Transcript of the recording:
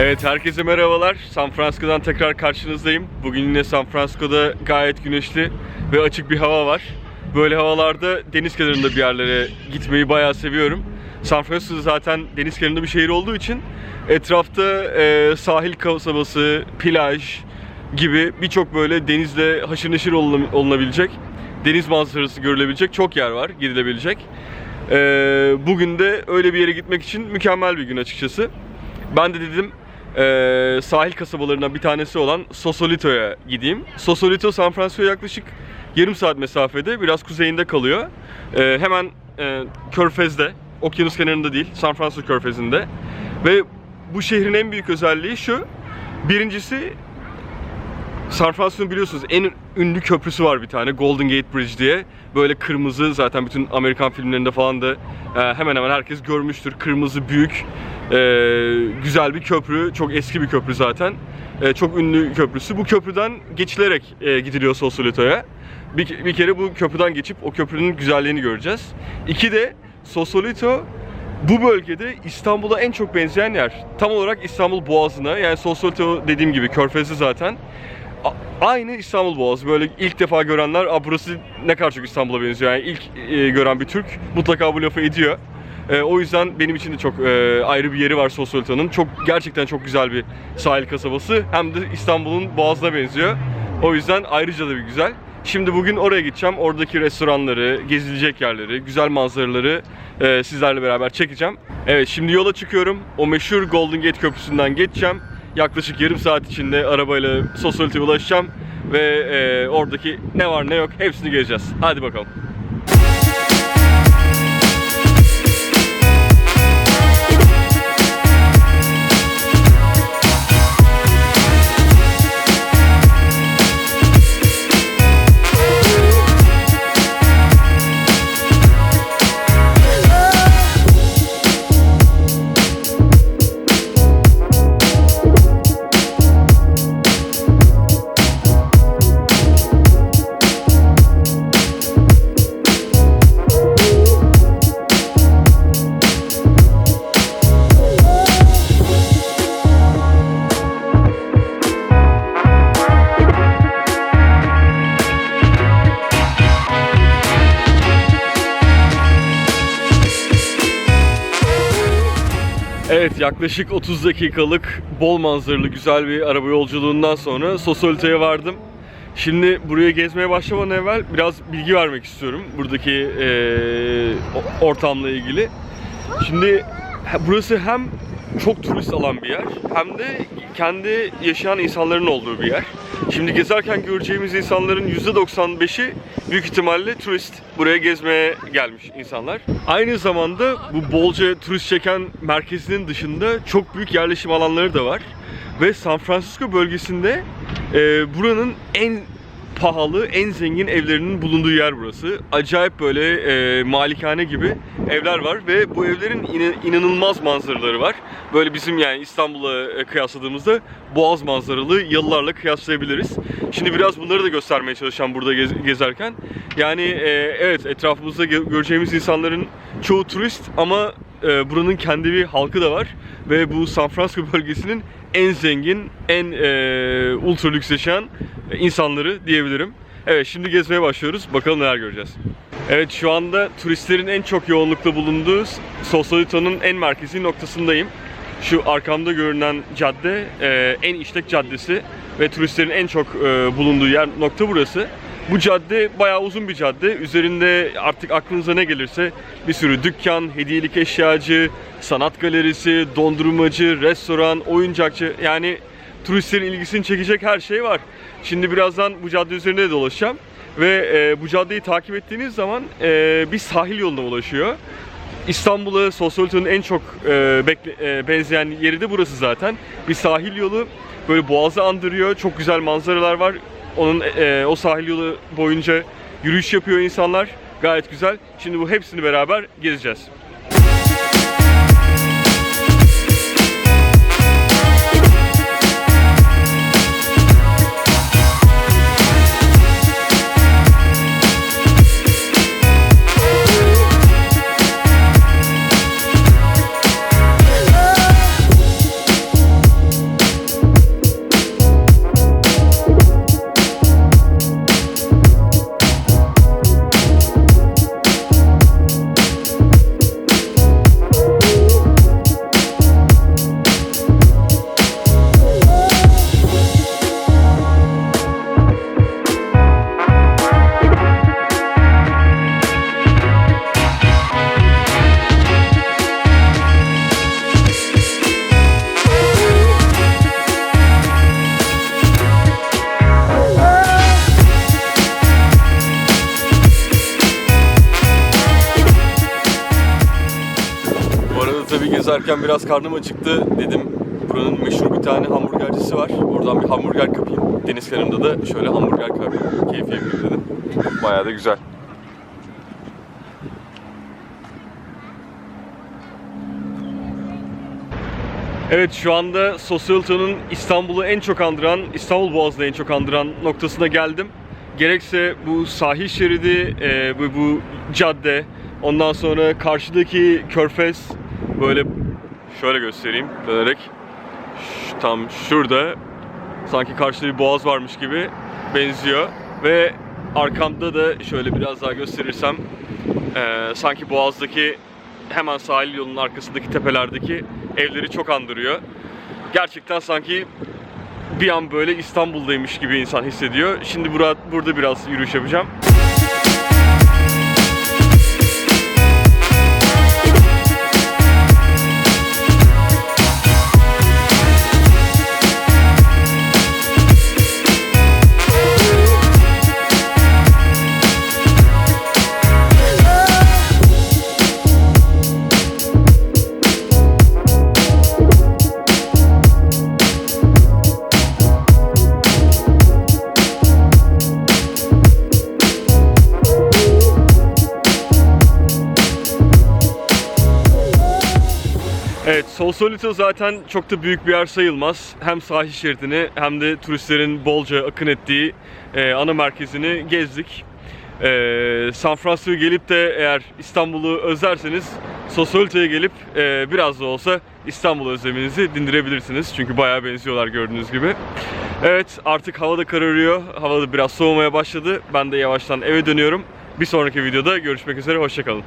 Evet herkese merhabalar. San Francisco'dan tekrar karşınızdayım. Bugün yine San Francisco'da gayet güneşli ve açık bir hava var. Böyle havalarda deniz kenarında bir yerlere gitmeyi bayağı seviyorum. San Francisco zaten deniz kenarında bir şehir olduğu için etrafta e, sahil kasabası, plaj gibi birçok böyle denizle haşır neşir olun- olunabilecek, deniz manzarası görülebilecek çok yer var gidilebilecek. E, bugün de öyle bir yere gitmek için mükemmel bir gün açıkçası. Ben de dedim eee, sahil kasabalarından bir tanesi olan Sosolito'ya gideyim. Sosolito San Francisco'ya yaklaşık yarım saat mesafede biraz kuzeyinde kalıyor. Eee, hemen eee, körfezde, okyanus kenarında değil, San Francisco körfezinde. Ve bu şehrin en büyük özelliği şu. Birincisi San Francisco'nun biliyorsunuz en ünlü köprüsü var bir tane Golden Gate Bridge diye. Böyle kırmızı zaten bütün Amerikan filmlerinde falan da e, hemen hemen herkes görmüştür. Kırmızı büyük e, güzel bir köprü. Çok eski bir köprü zaten. E, çok ünlü köprüsü. Bu köprüden geçilerek e, gidiliyor Sosolito'ya. Bir, bir kere bu köprüden geçip o köprünün güzelliğini göreceğiz. İki de Sosolito bu bölgede İstanbul'a en çok benzeyen yer. Tam olarak İstanbul Boğazı'na yani Sosolito dediğim gibi körfezi zaten. A- Aynı İstanbul Boğazı. Böyle ilk defa görenler, Aa, burası ne kadar çok İstanbul'a benziyor. Yani ilk e, gören bir Türk mutlaka bu lafı ediyor. E, o yüzden benim için de çok e, ayrı bir yeri var Sosyolita'nın. Çok gerçekten çok güzel bir sahil kasabası. Hem de İstanbul'un Boğazı'na benziyor. O yüzden ayrıca da bir güzel. Şimdi bugün oraya gideceğim. Oradaki restoranları, gezilecek yerleri, güzel manzaraları e, sizlerle beraber çekeceğim. Evet şimdi yola çıkıyorum. O meşhur Golden Gate Köprüsü'nden geçeceğim. Yaklaşık yarım saat içinde arabayla Sosyolite'ye ulaşacağım. Ve e, oradaki ne var ne yok hepsini gezeceğiz. Hadi bakalım. Evet yaklaşık 30 dakikalık bol manzaralı güzel bir araba yolculuğundan sonra Sosolite'ye vardım. Şimdi buraya gezmeye başlamadan evvel biraz bilgi vermek istiyorum buradaki o- ortamla ilgili. Şimdi burası hem çok turist alan bir yer hem de kendi yaşayan insanların olduğu bir yer. Şimdi gezerken göreceğimiz insanların %95'i büyük ihtimalle turist. Buraya gezmeye gelmiş insanlar. Aynı zamanda bu bolca turist çeken merkezinin dışında çok büyük yerleşim alanları da var. Ve San Francisco bölgesinde e, buranın en pahalı, en zengin evlerinin bulunduğu yer burası. Acayip böyle e, malikane gibi evler var ve bu evlerin ina- inanılmaz manzaraları var. Böyle bizim yani İstanbul'a e, kıyasladığımızda boğaz manzaralı yalılarla kıyaslayabiliriz. Şimdi biraz bunları da göstermeye çalışacağım burada gez- gezerken. Yani e, evet etrafımızda gö- göreceğimiz insanların çoğu turist ama e, buranın kendi bir halkı da var ve bu San Francisco bölgesinin en zengin, en e, ultra lüks yaşayan insanları diyebilirim. Evet şimdi gezmeye başlıyoruz. Bakalım neler göreceğiz. Evet şu anda turistlerin en çok yoğunlukta bulunduğu Sausalito'nun en merkezi noktasındayım. Şu arkamda görünen cadde e, en işlek caddesi ve turistlerin en çok e, bulunduğu yer nokta burası. Bu cadde bayağı uzun bir cadde. Üzerinde artık aklınıza ne gelirse bir sürü dükkan, hediyelik eşyacı, sanat galerisi, dondurmacı, restoran, oyuncakçı yani turistlerin ilgisini çekecek her şey var. Şimdi birazdan bu cadde üzerinde de dolaşacağım ve e, bu caddeyi takip ettiğiniz zaman e, bir sahil yoluna ulaşıyor. İstanbul'u Sosyolito'nun en çok e, bekle- e, benzeyen yeri de burası zaten. Bir sahil yolu böyle boğazı andırıyor. Çok güzel manzaralar var. Onun e, o sahil yolu boyunca yürüyüş yapıyor insanlar. Gayet güzel. Şimdi bu hepsini beraber gezeceğiz. Gezerken biraz karnım acıktı. Dedim buranın meşhur bir tane hamburgercisi var. Oradan bir hamburger kapayım. Deniz kenarında da şöyle hamburger kapayım. Keyif yapayım dedim. Bayağı da güzel. Evet şu anda Sosyalito'nun İstanbul'u en çok andıran, İstanbul Boğazı'nı en çok andıran noktasına geldim. Gerekse bu sahil şeridi, e, bu, bu cadde, ondan sonra karşıdaki körfez böyle şöyle göstereyim dönerek. Ş- tam şurada sanki karşıda bir boğaz varmış gibi benziyor ve arkamda da şöyle biraz daha gösterirsem e, sanki boğazdaki hemen sahil yolunun arkasındaki tepelerdeki evleri çok andırıyor. Gerçekten sanki bir an böyle İstanbul'daymış gibi insan hissediyor. Şimdi burada, burada biraz yürüyüş yapacağım. Sausalito zaten çok da büyük bir yer sayılmaz. Hem sahil şeridini hem de turistlerin bolca akın ettiği e, ana merkezini gezdik. E, San Francisco'ya gelip de eğer İstanbul'u özlerseniz Sausalito'ya gelip e, biraz da olsa İstanbul özleminizi dindirebilirsiniz. Çünkü bayağı benziyorlar gördüğünüz gibi. Evet, artık hava da kararıyor. Hava da biraz soğumaya başladı. Ben de yavaştan eve dönüyorum. Bir sonraki videoda görüşmek üzere, hoşçakalın.